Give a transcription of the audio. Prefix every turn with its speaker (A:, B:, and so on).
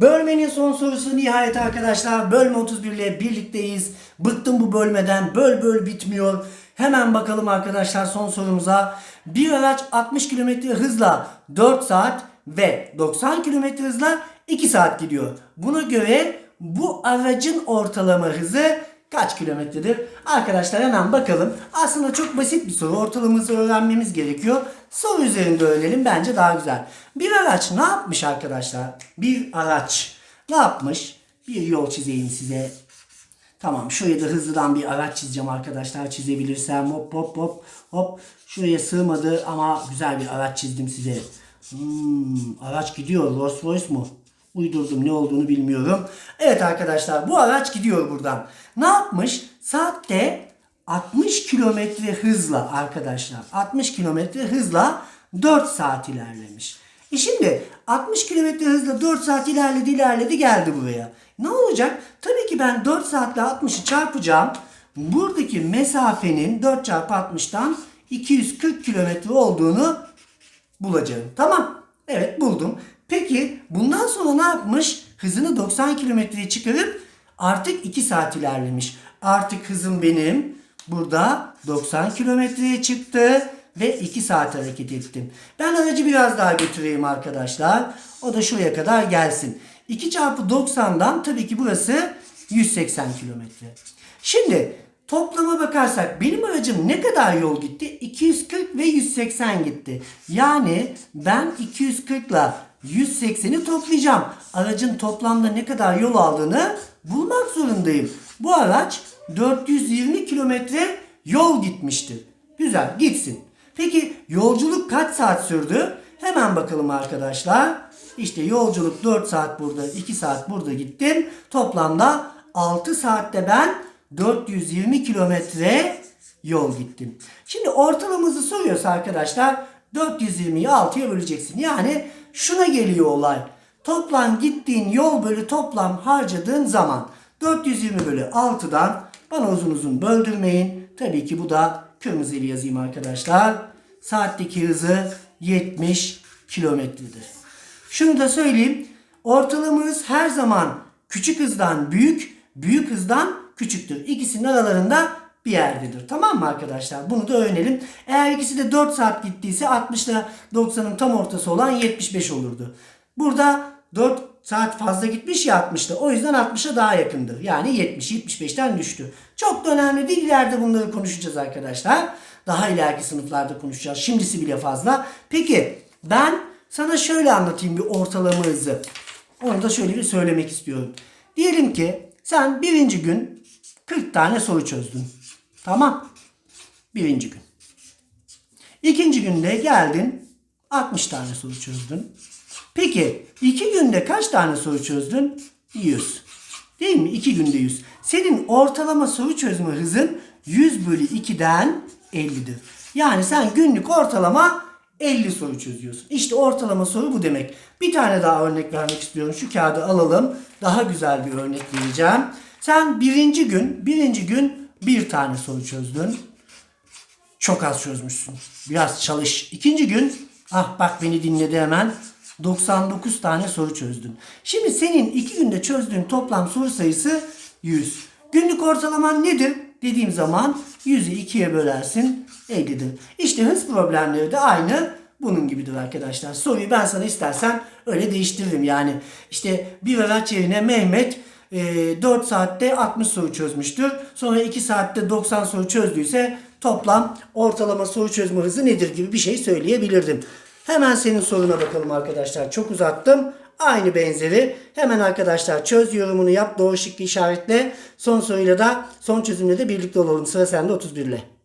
A: Bölmenin son sorusu nihayet arkadaşlar. Bölme 31 ile birlikteyiz. Bıktım bu bölmeden. Böl böl bitmiyor. Hemen bakalım arkadaşlar son sorumuza. Bir araç 60 km hızla 4 saat ve 90 km hızla 2 saat gidiyor. Buna göre bu aracın ortalama hızı kaç kilometredir? Arkadaşlar hemen bakalım. Aslında çok basit bir soru. Ortalaması öğrenmemiz gerekiyor. Soru üzerinde öğrenelim bence daha güzel. Bir araç ne yapmış arkadaşlar? Bir araç ne yapmış? Bir yol çizeyim size. Tamam şuraya da hızlıdan bir araç çizeceğim arkadaşlar. Çizebilirsem hop hop hop hop. Şuraya sığmadı ama güzel bir araç çizdim size. Hmm, araç gidiyor. Rolls Royce mu? Uydurdum ne olduğunu bilmiyorum. Evet arkadaşlar bu araç gidiyor buradan. Ne yapmış? Saatte 60 kilometre hızla arkadaşlar 60 kilometre hızla 4 saat ilerlemiş. E şimdi 60 kilometre hızla 4 saat ilerledi ilerledi geldi buraya. Ne olacak? Tabii ki ben 4 saatle 60'ı çarpacağım. Buradaki mesafenin 4 çarpı 60'tan 240 kilometre olduğunu bulacağım. Tamam. Evet buldum. Peki bundan sonra ne yapmış? Hızını 90 kilometreye çıkarıp artık 2 saat ilerlemiş. Artık hızım benim burada 90 kilometreye çıktı ve 2 saat hareket ettim. Ben aracı biraz daha götüreyim arkadaşlar. O da şuraya kadar gelsin. 2 çarpı 90'dan tabii ki burası 180 kilometre. Şimdi toplama bakarsak benim aracım ne kadar yol gitti? 240 ve 180 gitti. Yani ben 240 ile 180'i toplayacağım. Aracın toplamda ne kadar yol aldığını bulmak zorundayım. Bu araç 420 kilometre yol gitmiştir. Güzel gitsin. Peki yolculuk kaç saat sürdü? Hemen bakalım arkadaşlar. İşte yolculuk 4 saat burada, 2 saat burada gittim. Toplamda 6 saatte ben 420 kilometre yol gittim. Şimdi ortalaması soruyorsa arkadaşlar 420'yi 6'ya böleceksin. Yani şuna geliyor olay. Toplam gittiğin yol bölü toplam harcadığın zaman 420 bölü 6'dan bana uzun uzun böldürmeyin. Tabii ki bu da kırmızıyla yazayım arkadaşlar. Saatteki hızı 70 kilometredir. Şunu da söyleyeyim. Ortalama hız her zaman küçük hızdan büyük, büyük hızdan küçüktür. İkisinin aralarında bir yerdedir. Tamam mı arkadaşlar? Bunu da öğrenelim. Eğer ikisi de 4 saat gittiyse 60 ile 90'ın tam ortası olan 75 olurdu. Burada 4 saat fazla gitmiş ya 60'da. O yüzden 60'a daha yakındır. Yani 70, 75'ten düştü. Çok da önemli değil. İleride bunları konuşacağız arkadaşlar. Daha ileriki sınıflarda konuşacağız. Şimdisi bile fazla. Peki ben sana şöyle anlatayım bir ortalama hızı. Onu da şöyle bir söylemek istiyorum. Diyelim ki sen birinci gün 40 tane soru çözdün. Tamam. Birinci gün. İkinci günde geldin 60 tane soru çözdün. Peki iki günde kaç tane soru çözdün? 100. Değil mi? İki günde 100. Senin ortalama soru çözme hızın 100 bölü 2'den 50'dir. Yani sen günlük ortalama 50 soru çözüyorsun. İşte ortalama soru bu demek. Bir tane daha örnek vermek istiyorum. Şu kağıdı alalım. Daha güzel bir örnek vereceğim. Sen birinci gün, birinci gün bir tane soru çözdün. Çok az çözmüşsün. Biraz çalış. İkinci gün, ah bak beni dinledi hemen. 99 tane soru çözdün. Şimdi senin iki günde çözdüğün toplam soru sayısı 100. Günlük ortalaman nedir? Dediğim zaman 100'ü 2'ye bölersin 50'dir. İşte hız problemleri de aynı bunun gibidir arkadaşlar. Soruyu ben sana istersen öyle değiştiririm. Yani işte bir araç yerine Mehmet e, 4 saatte 60 soru çözmüştür. Sonra 2 saatte 90 soru çözdüyse toplam ortalama soru çözme hızı nedir gibi bir şey söyleyebilirdim. Hemen senin soruna bakalım arkadaşlar. Çok uzattım. Aynı benzeri. Hemen arkadaşlar çöz yorumunu yap. Doğru şıkkı işaretle. Son soruyla da son çözümle de birlikte olalım. Sıra sende 31 ile.